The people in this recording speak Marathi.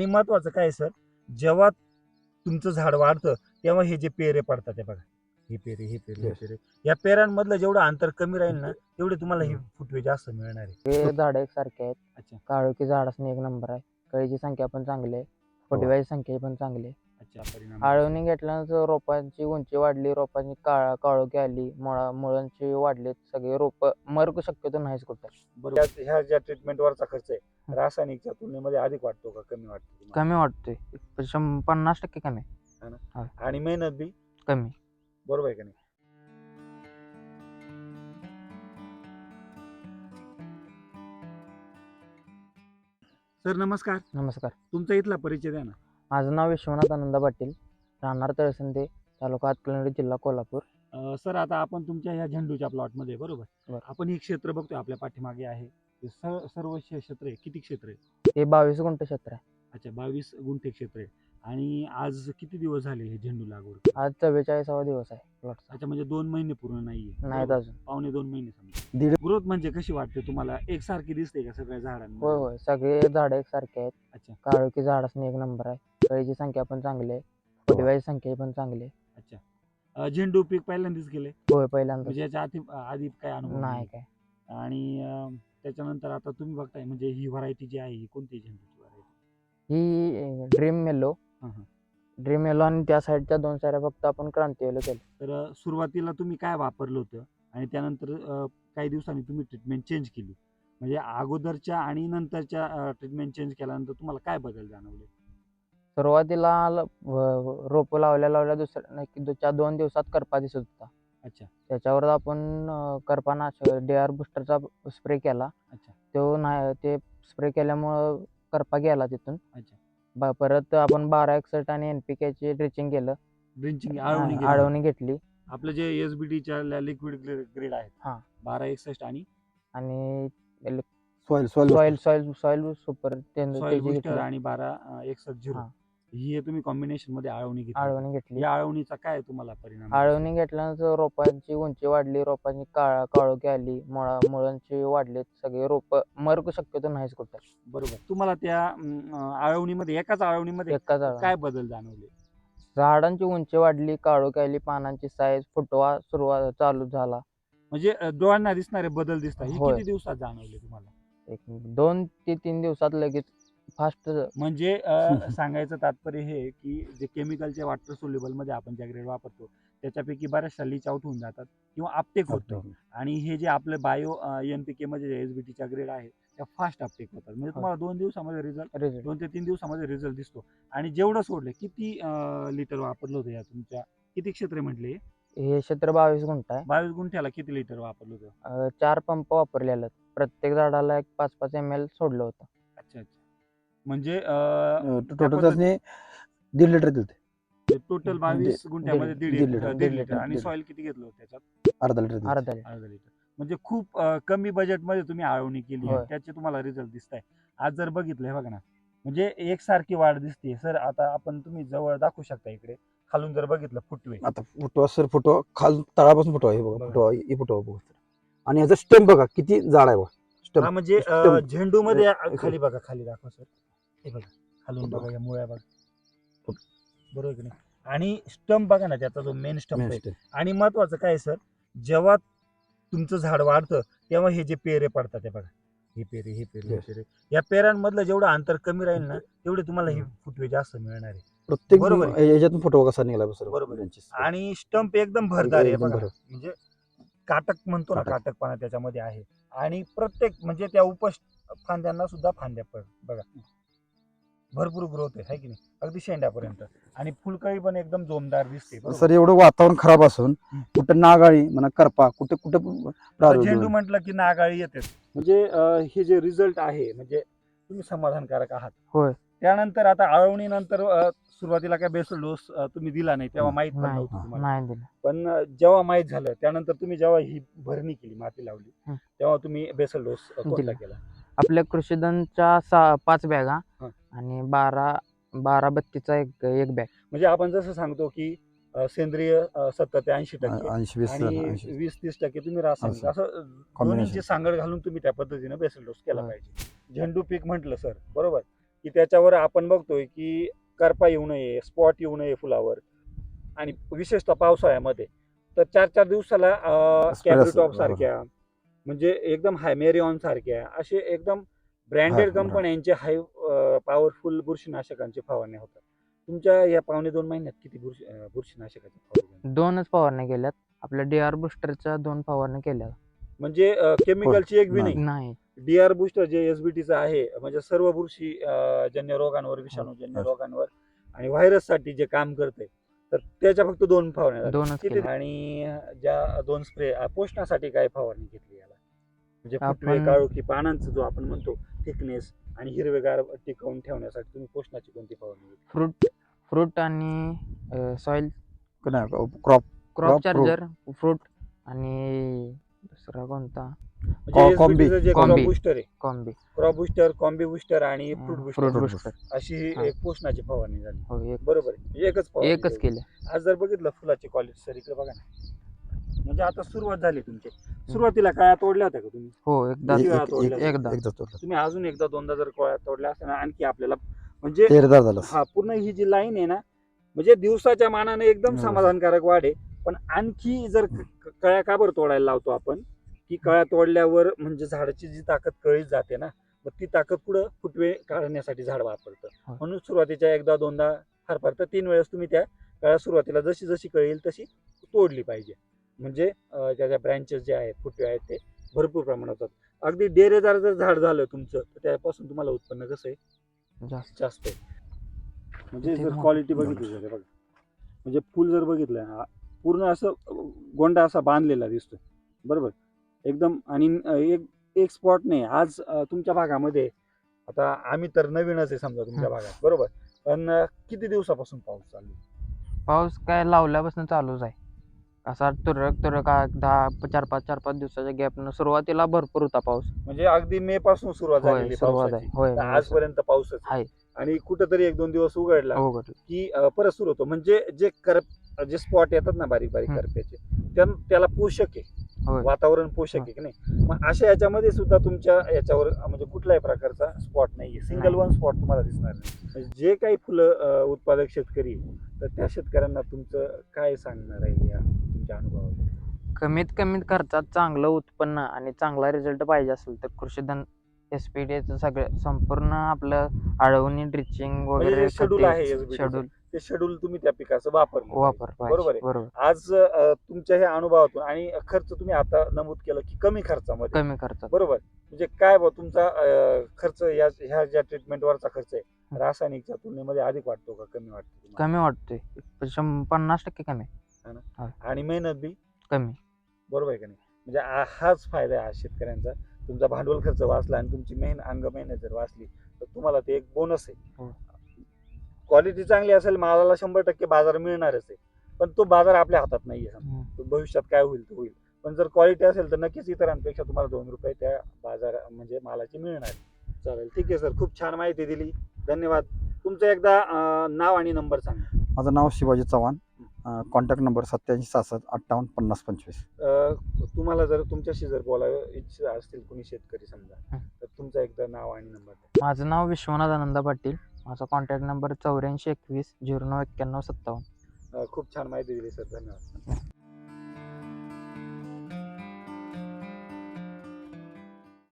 आणि महत्वाचं काय सर? जेव्हा तुमचं झाड वाढतं तेव्हा हे जे पेरे पडतात ते बघा. हे पेरे हे पेरे हे. पेरे. या पेरांमधलं जेवढं अंतर कमी राहील ना तेवढे तुम्हाला हे फुटवे जास्त मिळणार आहे. हे झाड एकसारखे आहेत. अच्छा. काळोखी झाडासनी एक नंबर आहे. कळीची संख्या पण चांगली आहे. फुटव्याची संख्या पण चांगली आहे. परिणाम आळवणी घेतल्यानंतर रोपांची उंची वाढली रोपांची काळ काळोखी आली मुळा मुळांची वाढलीत सगळे रोप मर्ग शक्यतो नाहीच कुठं. बरोबर. ह्या- ह्या ज्या ट्रीटमेंट वरचा खर्च आहे रासायनिकच्या तुलनेमध्ये अधिक वाटतो का कमी वाटतो तुम्हाला? कमी वाटतोय. शं- पन्नास टक्के कमी. आणि मेहनत बी? कमी. बरोबर आहे का नाही? सर नमस्कार. नमस्कार. तुमचा इथला परिचय द्या ना. माझं नाव विश्वनाथ आनंद पाटील राहणार तळसंदे तालुका हातकणंगले जिल्हा कोल्हापूर. अं, सर आता आपण तुमच्या ह्या झेंडूच्या प्लॉटमध्ये बरोबर? बरं. आपण हे क्षेत्र बघतोय आपल्या पाठीमागे आहे. हे स- सर्व शे- क्षेत्र आहे. किती क्षेत्र आहे? हे बावीस गुंठ क्षेत्र आहे. अच्छा बावीस गुंठे क्षेत्र आहे. आणि आज किती दिवस झाले हे झेंडू लागवड? आज चव्वेचाळीसावा दिवस आहे प्लॉटचा. अच्छा म्हणजे दोन महिने पूर्ण नाहीये. नाहीत? अजून. पावणे दोन महिने समजा. दीड ग्रोथ म्हणजे कशी वाटते तुम्हाला? एकसारखी दिसते का सगळ्या होय झाडांना होय. सगळे झाड एकसारखे आहेत. अच्छा. काळोखी झाडासनी एक नंबर आहे. कळीची संख्या पण चांगली आहे. फुटव्याची संख्या पण चांगली आहे. अच्छा. अं, झेंडू पीक पहिल्यांदाच गेले होय पहिल्यांदा म्हणजे याच्या आधी आधी काय अनुभव नाही काय. आणि अं, त्याच्यानंतर आता तुम्ही बघताय म्हणजे ही व्हरायटी जी आहे ही कोणती झेंडूची व्हरायटी? ही ड्रीम मेलो. हां हां. ड्रीम मेलो आणि त्या साईडच्या दोन साऱ्या फक्त आपण क्रांती वेलो केलं तर अं, सुरुवातीला तुम्ही काय वापरलं होतं? आणि त्यानंतर अं, काही दिवसांनी तुम्ही ट्रीटमेंट चेंज केली. म्हणजे अगोदरच्या आणि नंतरच्या ट्रीटमेंट चेंज केल्यानंतर तुम्हाला काय बदल जाणवले? सुरुवातीला रोप लावल्या लावल्या दुसऱ्या नाही की दो- चार दोन दिवसात करपा दिसत होता. अच्छा. त्याच्यावर आपण अं, करपानाशक डी आर बुस्टरचा स्प्रे केला. अच्छा. तो नाही ते स्प्रे केल्यामुळं करपा गेला तिथून. अच्छा. ब- परत आपण बारा एकसठ आणि एनपीकेची ड्रिचिंग केलं. ड्रिंचिंग आळवणी केली. आळवणी घेतली. आपलं जे एस बी टीच्या लिक्विड ग्रेड आहेत. हां. बारा एकसष्ट आणि? आणि soil soil soil soil soil super soil booster आणि बारा एकसष्ट झिरो. हां. ही तुम्ही कॉम्बिनेशनमध्ये आळवणी घेतली. आळवणी घेतली. या आळवणीचा काय तुम्हाला परिणाम? आळवणी घेतल्यानंतर रोपांची उंची वाढली रोपांची काळ काळोखी आली मुळा मुळांची वाढलीत सगळे रोप मर्ग शक्यतो नाहीच कुठं. बरोबर. तुम्हाला त्या अं, आळवणीमध्ये एकाच आळवणीमध्ये एकाच. काय बदल जाणवले? झाडांची उंची वाढली काळोखी आली पानांची साईज फुटवा सुरुवात चालू झाला. म्हणजे अं, डोळ्यांना दिसणारे बदल दिसतात. हे होय. किती दिवसात जाणवले तुम्हाला? एक दोन ते तीन दिवसात लगेच फास्ट म्हणजे अं, सांगायचं तात्पर्य हे आहे की जे केमिकलच्या वॉटर सोल्युबलमध्ये आपण ज्या ग्रेड वापरतो त्याच्यापैकी बऱ्याचशा लीच आउट होऊन जातात किंवा अपटेक होत नाही. आणि हे जे आपले बायो एन पी के मध्ये एस बी टीच्या ग्रेड आहे त्या फास्ट अपटेक होतात. म्हणजे तुम्हाला दोन दिवसामध्ये रिझल्ट दोन ते तीन दिवसामध्ये रिझल्ट दिसतो. आणि जेवढं सोडलं किती लिटर वापरलं होतं या तुमच्या किती क्षेत्र म्हटले हे? क्षेत्र बावीस गुंठ आहे. बावीस गुंठ्याला किती लिटर वापरलं होतं? अं, चार पंप वापरलेले आहेत. प्रत्येक झाडाला एक पाच पाच एम एल सोडलं होतं. म्हणजे टोटल त्यासनी दीड लिटर दिलते. टोटल बावीस गुंठ्यामध्ये दीड दीड लिटर लिटर, दीड लिटर. आणि दीड सॉइल किती घेतलं होतं त्याच्यात? अर्धा लिटर दिलते. अर्धा लिटर. अर्धा लिटर. म्हणजे खूप अं, कमी बजेटमध्ये तुम्ही आळवणी केली आहे. होय. त्याचे तुम्हाला रिझल्ट दिसत आहे आज जर बघितलं हे बघा ना. म्हणजे एकसारखी वाढ दिसते सर आता आपण तुम्ही जवळ दाखवू शकता इकडे. खालून जर बघितलं फुटवे. आता फुटवा सर फुटवा. खाल तळापासून फुटवा हे बघा. बघा. फुटवा हे फुटवा बघा सर. आणि याचा स्टेम बघा किती जाड आहे बघा. हा स्टेम म्हणजे. झेंडू मध्ये खाली बघा खाली दाखवा सर. हे बघा खालून बघा. या मुळ्या बघा. बरोबर की नाही? आणि स्टंप बघा ना त्याचा जो मेन स्टंप आहे. आणि महत्वाचं काय सर जेव्हा तुमचं झाड वाढतं तेव्हा हे जे पेरे पडतात ते बघा. हे पेरे हे पेरे हे. पेरे. या पेरांमधलं जेवढं अंतर कमी राहील ना तेवढे तुम्हाला हे फुटवे जास्त मिळणार आहे. प्रत्येक बरोबर. याच्यातून फुटवा कसा निघाला बरोबर. आणि स्टंप एकदम भरदार आहे बघा. म्हणजे काटक म्हणतो ना काटक. काटकपणा त्याच्यामध्ये आहे. आणि प्रत्येक म्हणजे त्या उप फांद्यांना सुद्धा फांद्या पण बघा. भरपूर ग्रोथ आहे है की नाही अगदी शेंड्यापर्यंत आणि फुलकळी पण एकदम जोमदार दिसते बरोबर? सर एवढं वातावरण खराब असून. कुठं नागाळी म्हणा करपा कुठे कुठे आता झेंडू म्हटलं की नागाळी येते म्हणजे अं, हे जे रिझल्ट आहे म्हणजे तुम्ही समाधानकारक आहात होय. त्यानंतर आता आळवणी नंतर सुरुवातीला काय बेसल डोस तुम्ही दिला नाही तेव्हा माहीत पण नाही नव्हतं तुम्हाला नाही दिलं पण अं, जेव्हा माहीत झालं त्यानंतर तुम्ही जेव्हा ही भरणी केली माती लावली हं. तेव्हा तुम्ही बेसल डोस कोणता दिला. केला आपल्या कृषीधनच्या सहा पाच बॅगा हा. आणि बारा बारा बत्तीचा एक एक बॅग म्हणजे आपण जसं सांगतो की अं, सेंद्रिय सत्तर ते ऐंशी टक्के ऐंशी वीस आणि ऐंशी वीस तीस टक्के तुम्ही रासायनिक असं. असं Combination. दोन्हीची सांगड घालून तुम्ही त्या पद्धतीने बेसल डोस केला. पाहिजे झेंडू पीक म्हटलं सर बरोबर की त्याच्यावर आपण बघतोय की करपा येऊ नये स्पॉट येऊ नये फुलावर आणि विशेषतः पावसाळ्यामध्ये तर चार चार दिवसाला Spray कॅब्रिटॉप असतं, सारख्या म्हणजे एकदम हायमेरिऑन सारख्या असे एकदम ब्रँडेड कंपन्यांचे हाय पॉवरफुल बुरशीनाशकांची फवारण्या होतात. तुमच्या या पावणे दोन महिन्यात किती बुरशी अं, बुरशीनाशकाच्या फवारण्या दोनच फवारण्या केल्यात. आपल्या डी आर बुस्टरच्या दोन फवारण्या केल्या. म्हणजे केमिकलची एक बी नाही. नाही. नाही डी आर बुस्टर जे एसबीटीचं आहे म्हणजे सर्व बुरशी अं, जन्य रोगांवर विषाणूजन्य हो. रोगांवर आणि व्हायरससाठी जे काम करते तर त्याच्या फक्त दोन फवारण्या झाल्या. दोनच किती? केल्या. आणि ज्या दोन स्प्रे पोषणासाठी काय फवारणी घेतली याला? म्हणजे फुटवे आपण- काळोखी पानांचा जो आपण म्हणतो थिकनेस आणि हिरवेगार टिकवून ठेवण्यासाठी तुम्ही पोषणाची कोणती फवारणी फ्रूट फ्रूट आणि soil crop crop Crop charger fruit आणि दुसरा कोणता? म्हणजे कॉम्बी. SBT चं जे कॉम्बी. क्रॉप बुस्टर आहे. Combi crop booster combi booster आणि फ्रूट बुस्टर अशी. एक पोषणाची फवारणी झाली. हो एक. बरोबर आहे. म्हणजे एकच एकच केली. केले. आज जर बघितलं फुलाची क्वालिटी सर इकडे बघा ना. म्हणजे आता सुरुवात झाली तुमची. सुरुवातीला काळ्या तोडल्या होत्या का तुम्ही? हो एकदा किती एक- वेळा एक- तोडल्या? एक- एकदा. एकदा तोडलं तुम्ही अजून एकदा दोनदा जर कोळ्या तोडल्या असत्या ना आणखी आपल्याला म्हणजे तेरदार झालं. हा पूर्ण ही जी लाईन आहे ना म्हणजे दिवसाच्या मानाने एकदम हो. समाधानकारक वाढ आहे. पण आणखी जर क- क- कळ्या का बरं तोडायला लावतो आपण? की कळ्या तोडल्यावर म्हणजे झाडाची जी ताकद कळीत जाते ना मग ती ताकद पुढं फुटवे काढण्यासाठी झाड वापरतं. हो. म्हणून सुरुवातीच्या एकदा दोनदा फार फार तर तीन वेळेस तुम्ही त्या कळ्या सुरुवातीला जशी जशी कळेल तशी तोडली पाहिजे. म्हणजे त्याच्या ब्रँचेस जे आहेत फुटवे आहेत ते भरपूर प्रमाणात होतात. अगदी डेरेदार जर झाड झालं तुमचं तर त्यापासून तुम्हाला उत्पन्न कसं आहे? जास्त. जास्त आहे. म्हणजे जर क्वालिटी बघितली जर बघा. म्हणजे फुल जर बघितलं पूर्ण असं गोंडा असा बांधलेला दिसतोय. बरोबर? एकदम आणि एक एक स्पॉट नाही. आज तुमच्या भागामध्ये आता आम्ही तर नवीनच आहे समजा तुमच्या. भागात. बरोबर? पण किती दिवसापासून पाऊस चालू आहे? पाऊस काय लावल्यापासून चालूच आहे. असा तुरळक तुरळक आ- दहा चार पाच चार पाच दिवसाच्या गॅपनं सुरुवातीला भरपूर होता पाऊस. म्हणजे अगदी मे पासून सुरुवात होय झालेली सुरुवात आहे. पावसाची. होय तर आजपर्यंत पाऊसच आहे. आहे. आणि कुठंतरी एक दोन दिवस उघडला की अं, परत सुरू होतो. म्हणजे जे करप जे स्पॉट येतात ना बारीक बारीक. करप्याचे त्यां- त्याला पोषक आहे. होय. वातावरण पोषक आहे की नाही? मग अशा याच्यामध्ये सुद्धा तुमच्या याच्यावर म्हणजे कुठल्याही प्रकारचा स्पॉट नाहीये. सिंगल नाही. वन स्पॉट तुम्हाला दिसणार नाही म्हणजे जे काही फुलं अं, उत्पादक शेतकरी आहे, तर त्या शेतकऱ्यांना तुमचं काय सांगणार आहे या तुमच्या अनुभवावर? कमीत कमीत खर्चात चांगलं उत्पन्न आणि चांगला रिझल्ट पाहिजे असेल तर कृषीधन एस पी सगळं संपूर्ण आपलं आळवणी ड्रिचिंग वगैरे म्हणजे schedule आहे SBT चं. शेड्यूल ते शेड्यूल तुम्ही त्या पिकाचं वापर वापर बरोबर आहे. बरोबर. आज अं, तुमच्या ह्या अनुभवातून आणि खर्च तुम्ही आता नमूद केलं की कमी खर्चामध्ये. कमी खर्चात. बरोबर? म्हणजे काय बा तुमचा अं, खर्च या ह्या ज्या ट्रीटमेंटवरचा खर्च आहे रासायनिकच्या तुलनेमध्ये अधिक वाटतो का कमी वाटतो तुम्हाला? कमी वाटतोय. शं- पन्नास टक्के कमी आणि मेहनत बी? कमी. बरोबर आहे का नाही? म्हणजे आ- हाच फायदा आहे आज शेतकऱ्यांचा. तुमचा भांडवल खर्च वाचला आणि तुमची मेहन अंग मेहनत जर वाचली तर तुम्हाला ते एक बोनस हो. आहे क्वालिटी चांगली असेल मालाला शंभर टक्के बाजार मिळणारच आहे. पण तो बाजार आपल्या हातात. हम्म. तो भविष्यात काय होईल तो होईल. पण जर क्वालिटी असेल तर नक्कीच इतरांपेक्षा तुम्हाला दोन रुपये त्या बाजार म्हणजे मालाची मिळणार आहे. चालेल. ठीक आहे सर. खूप छान माहिती दिली. धन्यवाद. तुमचं एकदा अं, नाव आणि नंबर सांगा. माझं नाव शिवाजी चव्हाण. कॉन्टॅक्ट नंबर सत्याऐंशी सहासष्ट अठ्ठावन्न पन्नास पंचवीस. अं, तुम्हाला जर तुमच्याशी जर बोलावं इच्छित असतील कोणी शेतकरी समजा. तर तुमचं एकदा नाव आणि नंबर. माझं नाव विश्वनाथ आनंद पाटील. माझा कॉन्टॅक्ट नंबर चौऱ्याऐंशी एकवीस झिरो नऊ एक्क्याण्णव सत्तावन्न. खूप छान माहिती दिली सर. धन्यवाद.